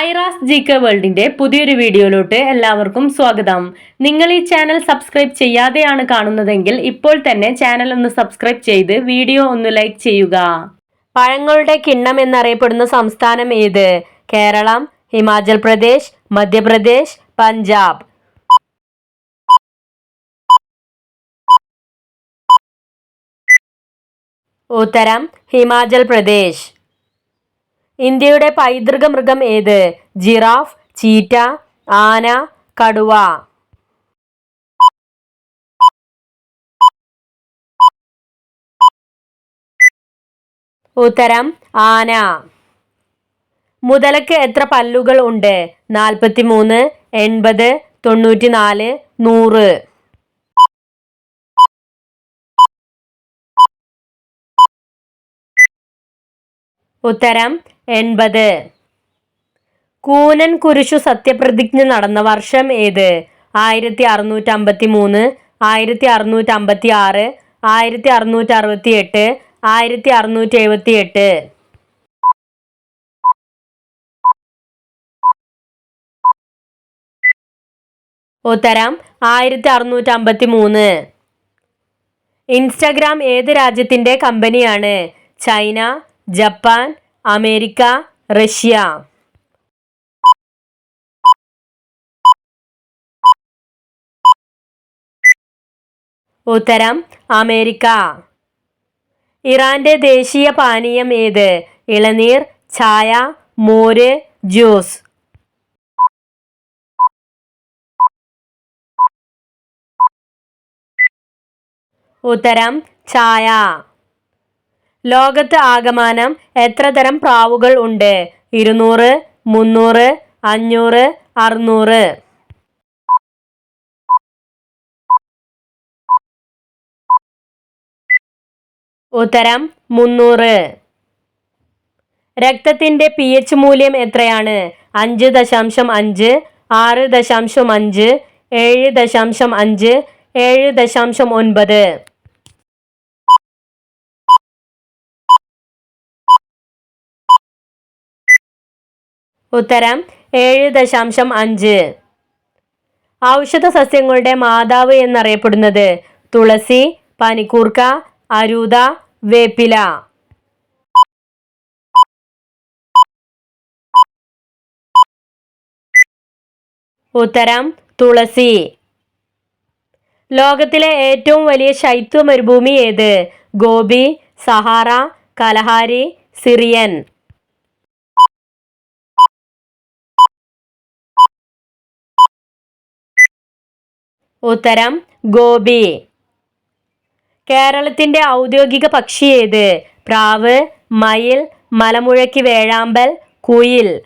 Aira's G K വേൾഡിന്റെ പുതിയൊരു വീഡിയോയിലോട്ട് എല്ലാവർക്കും സ്വാഗതം. നിങ്ങൾ ഈ ചാനൽ സബ്സ്ക്രൈബ് ചെയ്യാതെയാണ് കാണുന്നതെങ്കിൽ ഇപ്പോൾ തന്നെ ചാനൽ ഒന്ന് സബ്സ്ക്രൈബ് ചെയ്ത് വീഡിയോ ഒന്ന് ലൈക്ക് ചെയ്യുക. പഴങ്ങളുടെ കിണ്ണം എന്നറിയപ്പെടുന്ന സംസ്ഥാനം ഏത്? കേരളം ഹിമാചൽ പ്രദേശ് മധ്യപ്രദേശ് പഞ്ചാബ്. ഉത്തരം ഹിമാചൽ പ്രദേശ്. ഇന്ത്യയുടെ പൈതൃക മൃഗം ഏത്? ജിറാഫ് ചീറ്റ ആന കടുവ. ഉത്തരം ആന. മുതലക്ക് എത്ര പല്ലുകൾ ഉണ്ട്? നാൽപ്പത്തി മൂന്ന് എൺപത് തൊണ്ണൂറ്റി നാല് നൂറ്. ഉത്തരം എൺപത്. കൂനൻ കുരിശു സത്യപ്രതിജ്ഞ നടന്ന വർഷം ഏത്? ആയിരത്തി അറുന്നൂറ്റി അമ്പത്തി മൂന്ന് ആയിരത്തി അറുന്നൂറ്റി അമ്പത്തി ആറ് ആയിരത്തി അറുന്നൂറ്റി അറുപത്തി എട്ട് ആയിരത്തി അറുന്നൂറ്റി എഴുപത്തി എട്ട് ഉത്തരം ആയിരത്തി അറുന്നൂറ്റി അമ്പത്തി മൂന്ന് ഇൻസ്റ്റഗ്രാം ഏത് രാജ്യത്തിന്റെ കമ്പനിയാണ്? China Japan America Russia. ഉത്തരം അമേരിക്ക. ഇറാന്റെ ദേശീയ പാനീയം ഏത്? ഇളനീർ ചായ മോര് ജ്യൂസ്. ഉത്തരം ചായ. ലോകത്ത് ആകമാനം എത്ര തരം പ്രാവുകൾ ഉണ്ട്? ഇരുന്നൂറ് മുന്നൂറ് അഞ്ഞൂറ് അറുന്നൂറ്. ഉത്തരം മുന്നൂറ്. രക്തത്തിന്റെ പി എച്ച് മൂല്യം എത്രയാണ്? അഞ്ച് ദശാംശം അഞ്ച് ആറ് ദശാംശം അഞ്ച് ഏഴ് ദശാംശം അഞ്ച് ഏഴ് ദശാംശം ഒൻപത്. ഉത്തരം ഏഴ് ദശാംശം അഞ്ച്. ഔഷധ സസ്യങ്ങളുടെ മാതാവ് എന്നറിയപ്പെടുന്നത് തുളസി പനിക്കൂർക്ക അരൂത വേപ്പില. ഉത്തരം തുളസി. ലോകത്തിലെ ഏറ്റവും വലിയ ശൈത്യ മരുഭൂമി ഏത്? Gobi Sahara Kalahari Syrian. ഉത്തരം ഗോപി. കേരളത്തിന്റെ ഔദ്യോഗിക പക്ഷി ഏത്? പ്രാവ് മയിൽ മലമുഴക്കി വേഴാമ്പൽ കുയിൽ.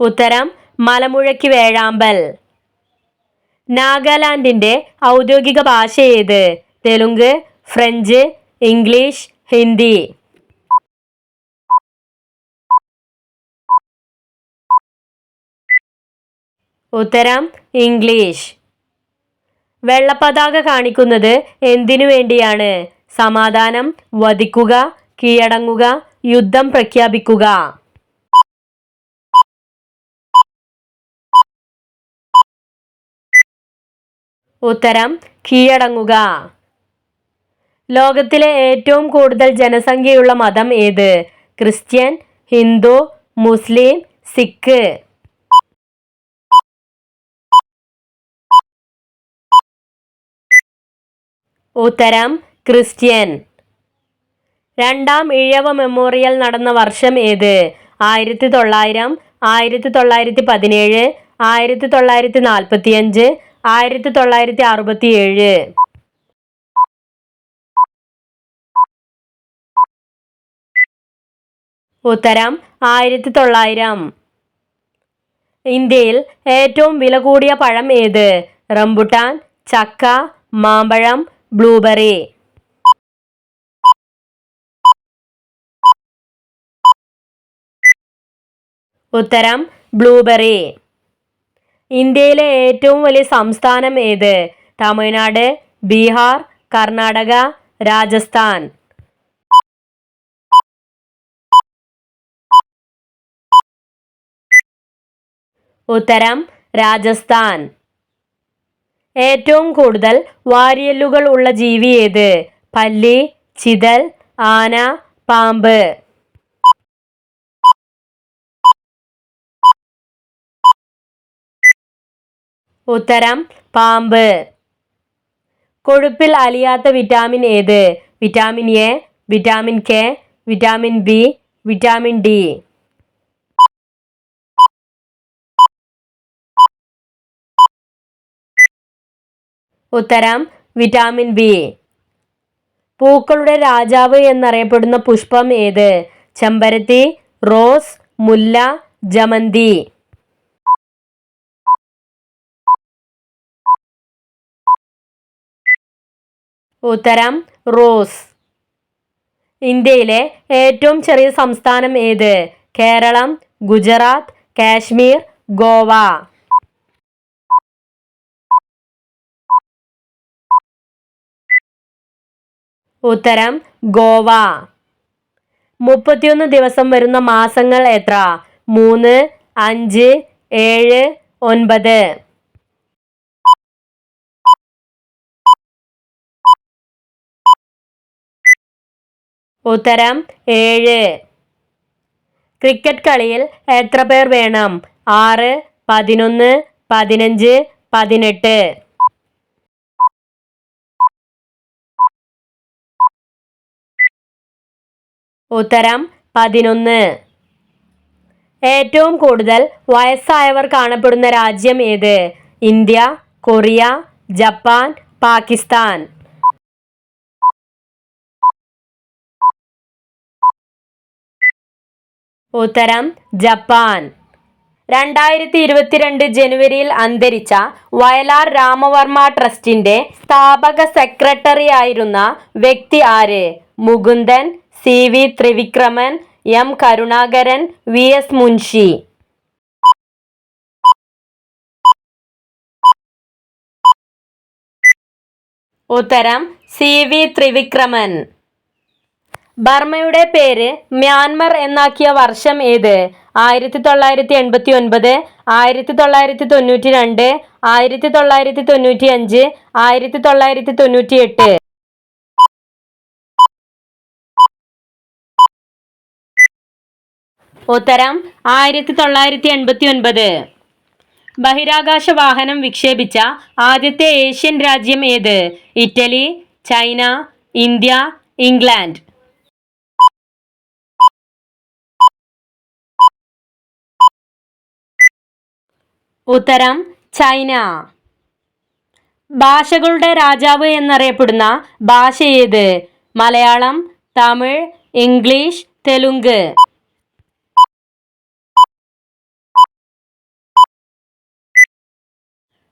ഉത്തരം മലമുഴക്കി വേഴാമ്പൽ. നാഗാലാൻഡിന്റെ ഔദ്യോഗിക ഭാഷ ഏത്? Telugu French English Hindi. ഉത്തരം ഇംഗ്ലീഷ്. വെള്ളപ്പതാക കാണിക്കുന്നത് എന്തിനു വേണ്ടിയാണ്? സമാധാനം വധിക്കുക കീഴടങ്ങുക യുദ്ധം പ്രഖ്യാപിക്കുക. ഉത്തരം കീഴടങ്ങുക. ലോകത്തിലെ ഏറ്റവും കൂടുതൽ ജനസംഖ്യയുള്ള മതം ഏത്? Christian Hindu Muslim Sikh. ഉത്തരം ക്രിസ്ത്യൻ. രണ്ടാം ഇഴവ മെമ്മോറിയൽ നടന്ന വർഷം ഏത്? ആയിരത്തി തൊള്ളായിരം ആയിരത്തി തൊള്ളായിരത്തി പതിനേഴ് ആയിരത്തി തൊള്ളായിരത്തി നാൽപ്പത്തി അഞ്ച് ആയിരത്തി തൊള്ളായിരത്തി അറുപത്തി ഏഴ് ഉത്തരം ആയിരത്തി തൊള്ളായിരം ഇന്ത്യയിൽ ഏറ്റവും വില കൂടിയ പഴം ഏത്? റംബുട്ടാൻ ചക്ക മാമ്പഴം ബ്ലൂബെറി ഉത്തരം ബ്ലൂബെറി ഇന്ത്യയിലെ ഏറ്റവും വലിയ സംസ്ഥാനം ഏത്? തമിഴ്നാട് ബീഹാർ കർണാടക രാജസ്ഥാൻ. ഉത്തരം രാജസ്ഥാൻ. ഏറ്റവും കൂടുതൽ വാരിയല്ലുകൾ ഉള്ള ജീവി ഏത്? പല്ലി ചിതൽ ആന പാമ്പ്. ഉത്തരം പാമ്പ്. കൊഴുപ്പിൽ അലിയാത്ത വിറ്റാമിൻ ഏത്? Vitamin A vitamin K vitamin B vitamin D. ഉത്തരം വിറ്റാമിൻ ബി. പൂക്കളുടെ രാജാവ് എന്നറിയപ്പെടുന്ന പുഷ്പം ഏത്? ചെമ്പരത്തി റോസ് മുല്ല ജമന്തി. ഉത്തരം റോസ്. ഇന്ത്യയിലെ ഏറ്റവും ചെറിയ സംസ്ഥാനം ഏത്? കേരളം ഗുജറാത്ത് കാശ്മീർ ഗോവ. ഉത്തരം ഗോവ. മുപ്പത്തിയൊന്ന് ദിവസം വരുന്ന മാസങ്ങൾ എത്ര? മൂന്ന് അഞ്ച് ഏഴ് ഒൻപത്. ഉത്തരം ഏഴ്. ക്രിക്കറ്റ് കളിയിൽ എത്ര പേർ വേണം? ആറ് പതിനൊന്ന് പതിനഞ്ച് പതിനെട്ട്. ഉത്തരം പതിനൊന്ന്. ഏറ്റവും കൂടുതൽ വയസ്സായവർ കാണപ്പെടുന്ന രാജ്യം ഏത്? India Korea Japan Pakistan. ഉത്തരം ജപ്പാൻ. രണ്ടായിരത്തി ഇരുപത്തിരണ്ട് ജനുവരിയിൽ അന്തരിച്ച വയലാർ രാമവർമ്മ ട്രസ്റ്റിന്റെ സ്ഥാപക സെക്രട്ടറി ആയിരുന്ന വ്യക്തി ആര്? Mukundan C V Trivikraman M Karunakaran V S Munshi. ഉത്തരം സി വി ത്രിവിക്രമൻ. ബർമ്മയുടെ പേര് മ്യാൻമർ എന്നാക്കിയ വർഷം ഏത്? ആയിരത്തി തൊള്ളായിരത്തി എൺപത്തി ഒൻപത് ആയിരത്തി തൊള്ളായിരത്തി തൊണ്ണൂറ്റി രണ്ട് ആയിരത്തി തൊള്ളായിരത്തി തൊണ്ണൂറ്റി അഞ്ച് ആയിരത്തി തൊള്ളായിരത്തി തൊണ്ണൂറ്റി എട്ട് ഉത്തരം ആയിരത്തി തൊള്ളായിരത്തി എൺപത്തി ഒൻപത് ബഹിരാകാശ വാഹനം വിക്ഷേപിച്ച ആദ്യത്തെ ഏഷ്യൻ രാജ്യം ഏത്? Italy China India England. ഉത്തരം ചൈന. ഭാഷകളുടെ രാജാവ് എന്നറിയപ്പെടുന്ന ഭാഷ ഏത്? മലയാളം തമിഴ് ഇംഗ്ലീഷ് തെലുങ്ക്.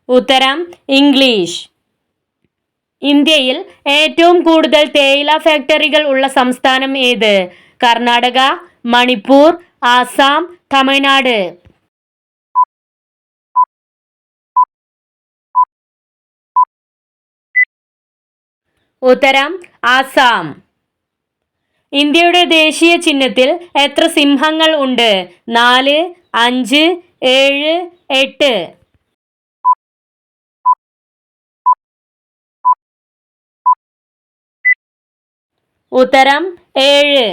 ഉത്തരം ഇംഗ്ലീഷ്. ഇന്ത്യയിൽ ഏറ്റവും കൂടുതൽ തേയില ഫാക്ടറികൾ ഉള്ള സംസ്ഥാനം ഏത്? കർണാടക മണിപ്പൂർ ആസാം തമിഴ്നാട്. ഉത്തരം ആസാം. ഇന്ത്യയുടെ ദേശീയ ചിഹ്നത്തിൽ എത്ര സിംഹങ്ങൾ ഉണ്ട്? നാല് അഞ്ച് ഏഴ് എട്ട്. ഉത്തരം ഏഴ്.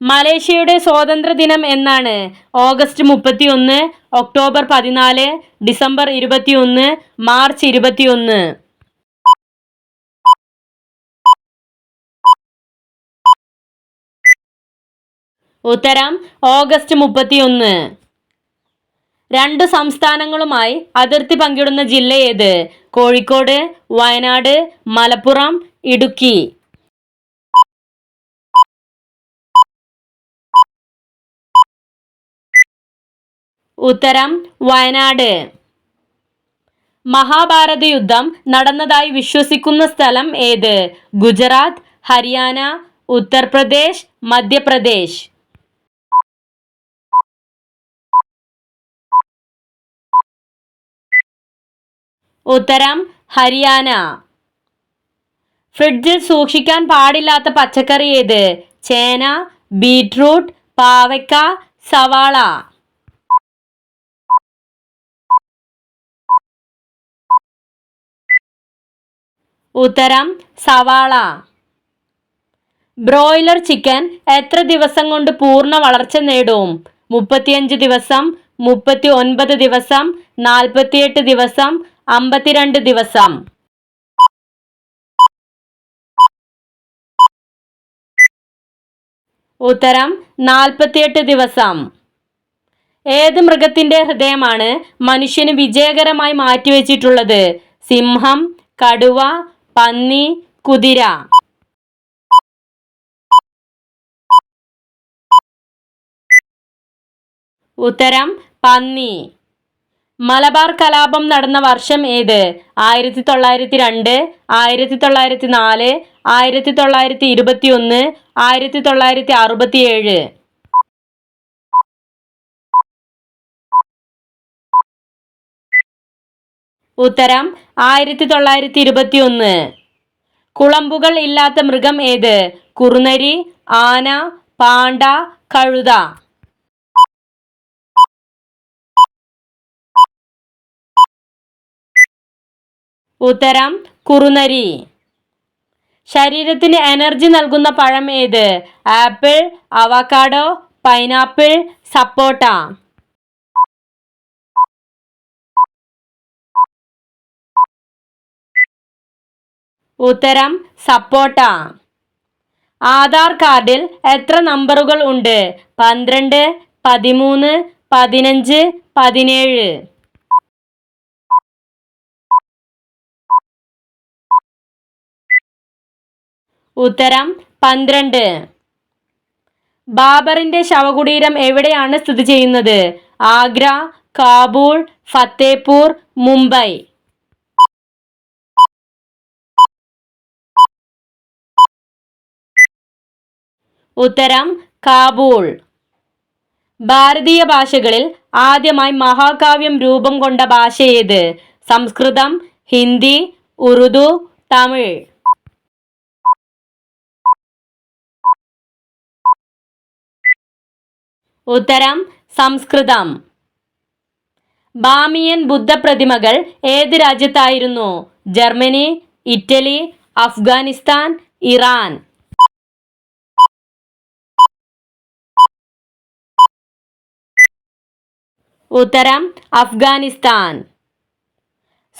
മലേഷ്യയുടെ സ്വാതന്ത്ര്യ ദിനം എന്നാണ് ഓഗസ്റ്റ് മുപ്പത്തി ഒന്ന് ഒക്ടോബർ പതിനാല് ഡിസംബർ ഇരുപത്തി ഒന്ന് മാർച്ച് ഇരുപത്തി ഒന്ന് ഉത്തരം ഓഗസ്റ്റ് മുപ്പത്തിയൊന്ന്. രണ്ട് സംസ്ഥാനങ്ങളുമായി അതിർത്തി പങ്കിടുന്ന ജില്ല ഏത്? കോഴിക്കോട് വയനാട് മലപ്പുറം ഇടുക്കി. ഉത്തരം വയനാട്. മഹാഭാരത യുദ്ധം നടന്നതായി വിശ്വസിക്കുന്ന സ്ഥലം ഏത്? ഗുജറാത്ത് ഹരിയാന ഉത്തർപ്രദേശ് മധ്യപ്രദേശ്. ഉത്തരം ഹരിയാന. ഫ്രിഡ്ജിൽ സൂക്ഷിക്കാൻ പാടില്ലാത്ത പച്ചക്കറി ഏത്? ചേന ബീട്രൂട്ട് പാവയ്ക്ക സവാള. ഉത്തരം സവാള. ബ്രോയിലർ ചിക്കൻ എത്ര ദിവസം കൊണ്ട് പൂർണ വളർച്ച നേടും? മുപ്പത്തിയഞ്ച് ദിവസം മുപ്പത്തി ഒൻപത് ദിവസം നാൽപ്പത്തിയെട്ട് ദിവസം അമ്പത്തിരണ്ട് ദിവസം. ഉത്തരം നാൽപ്പത്തിയെട്ട് ദിവസം. ഏത് മൃഗത്തിന്റെ ഹൃദയമാണ് മനുഷ്യന് വിജയകരമായി മാറ്റിവെച്ചിട്ടുള്ളത്? സിംഹം കടുവ പന്നി കുതിര. ഉത്തരം പന്നി. മലബാർ കലാപം നടന്ന വർഷം ഏത്? ആയിരത്തി തൊള്ളായിരത്തി രണ്ട് ആയിരത്തി തൊള്ളായിരത്തി നാല് ആയിരത്തി തൊള്ളായിരത്തി ഇരുപത്തി ഒന്ന് ആയിരത്തി തൊള്ളായിരത്തി അറുപത്തി ഉത്തരം ആയിരത്തി തൊള്ളായിരത്തി ഇരുപത്തി ഒന്ന് കുളമ്പുകൾ ഇല്ലാത്ത മൃഗം ഏത്? കുറുനരി ആന പാണ്ട കഴുത. ഉത്തരം കുറുനരി. ശരീരത്തിന് എനർജി നൽകുന്ന പഴം ഏത്? Apple avocado pineapple sapota. ഉത്തരം സപ്പോട്ട ആധാർ കാർഡിൽ എത്ര നമ്പറുകൾ ഉണ്ട്? പന്ത്രണ്ട് പതിമൂന്ന് പതിനഞ്ച് പതിനേഴ്. ഉത്തരം പന്ത്രണ്ട്. ബാബറിന്റെ ശവകുടീരം എവിടെയാണ് സ്ഥിതി ചെയ്യുന്നത്? ആഗ്ര കാബൂൾ ഫത്തേപൂർ മുംബൈ. ഉത്തരം കാബൂൾ. ഭാരതീയ ഭാഷകളിൽ ആദ്യമായി മഹാകാവ്യം രൂപം കൊണ്ട ഭാഷ ഏത്? സംസ്കൃതം ഹിന്ദി ഉറുദു തമിഴ്. ഉത്തരം സംസ്കൃതം. ബാമിയൻ ബുദ്ധപ്രതിമകൾ ഏത് രാജ്യത്തായിരുന്നു? Germany Italy Afghanistan Iran. ഉത്തരം അഫ്ഗാനിസ്ഥാൻ.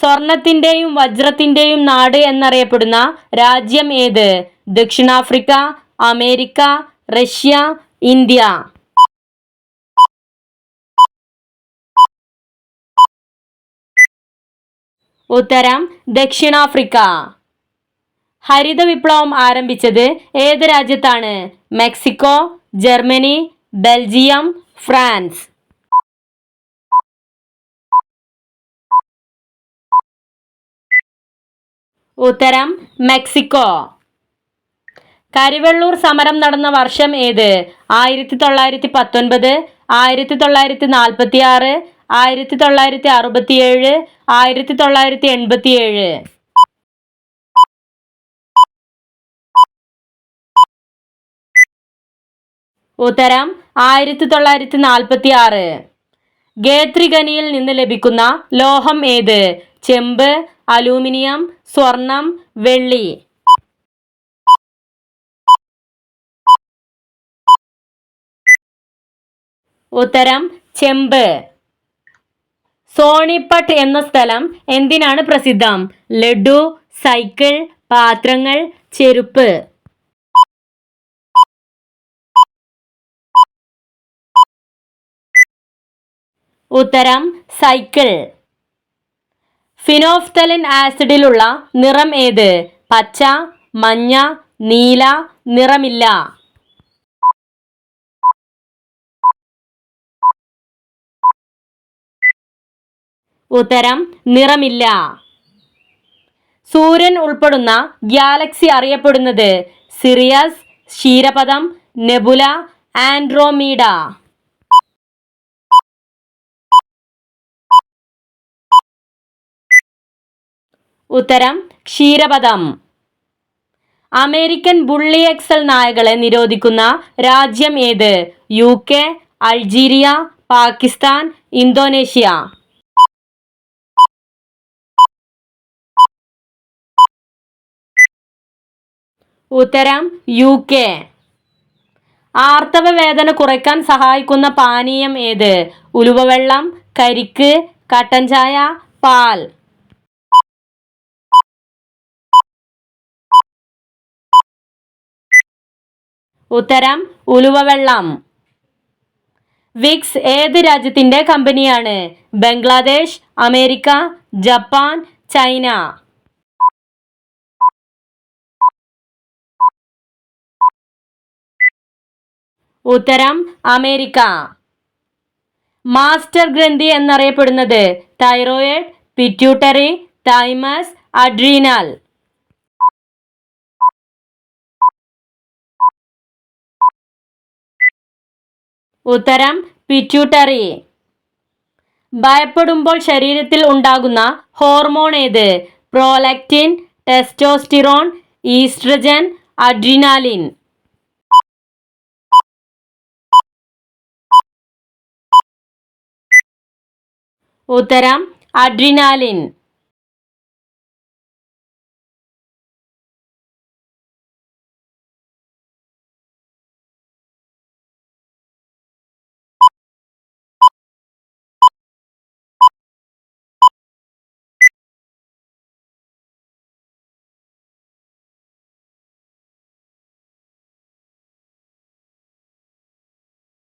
സ്വർണത്തിന്റെയും വജ്രത്തിന്റെയും നാട് എന്നറിയപ്പെടുന്ന രാജ്യം ഏത്? ദക്ഷിണാഫ്രിക്ക അമേരിക്ക റഷ്യ ഇന്ത്യ. ഉത്തരം ദക്ഷിണാഫ്രിക്ക. ഹരിത വിപ്ലവം ആരംഭിച്ചത് ഏത് രാജ്യത്താണ്? Mexico Germany Belgium France. ഉത്തരം മെക്സിക്കോ. കരിവെള്ളൂർ സമരം നടന്ന വർഷം ഏത്? ആയിരത്തി തൊള്ളായിരത്തി പത്തൊൻപത് ആയിരത്തി തൊള്ളായിരത്തി നാൽപ്പത്തി ആറ് ആയിരത്തി തൊള്ളായിരത്തി അറുപത്തിയേഴ് ആയിരത്തി തൊള്ളായിരത്തി എൺപത്തിയേഴ് ഉത്തരം ആയിരത്തി തൊള്ളായിരത്തി നാൽപ്പത്തി ആറ് ഗേത്രിഖനിയിൽ നിന്ന് ലഭിക്കുന്ന ലോഹം ഏത്? ചെമ്പ് അലൂമിനിയം സ്വർണം വെള്ളി. ഉത്തരം ചെമ്പ്. സോണിപ്പട്ട് എന്ന സ്ഥലം എന്തിനാണ് പ്രസിദ്ധം? ലഡു സൈക്കിൾ പാത്രങ്ങൾ ചെരുപ്പ്. ഉത്തരം സൈക്കിൾ. ഫിനോഫ്തലിൻ ആസിഡിലുള്ള നിറം ഏത്? പച്ച മഞ്ഞ നീല നിറമില്ല. ഉത്തരം നിറമില്ല. സൂര്യൻ ഉൾപ്പെടുന്ന ഗ്യാലക്സി അറിയപ്പെടുന്നത് സിറിയസ് ക്ഷീരപഥം നെബുല ആൻഡ്രോമീഡ. ഉത്തരം ക്ഷീരപഥം അമേരിക്കൻ ബുള്ളി എക്സൽ നായകളെ നിരോധിക്കുന്ന രാജ്യം ഏത്? U K Algeria Pakistan Indonesia. ഉത്തരം യു കെ. ആർത്തവ വേദന കുറയ്ക്കാൻ സഹായിക്കുന്ന പാനീയം ഏത്? ഉലുവവെള്ളം കരിക്ക് കട്ടൻ ചായ പാൽ. ഉത്തരം ഉലുവവെള്ളം. വിക്സ് ഏത് രാജ്യത്തിന്റെ കമ്പനിയാണ്? Bangladesh America Japan China. ഉത്തരം അമേരിക്ക. മാസ്റ്റർ ഗ്രന്ഥി എന്നറിയപ്പെടുന്നത് തൈറോയിഡ് പിറ്റ്യൂട്ടറി തൈമസ് അഡ്രീനാൽ. ഉത്തരം പിറ്റ്യൂട്ടറി ഭയപ്പെടുമ്പോൾ ശരീരത്തിൽ ഉണ്ടാകുന്ന ഹോർമോൺ ഏത്? പ്രോലക്റ്റിൻ ടെസ്റ്റോസ്റ്റിറോൺ ഈസ്ട്രജൻ അഡ്രിനാലിൻ ഉത്തരം അഡ്രിനാലിൻ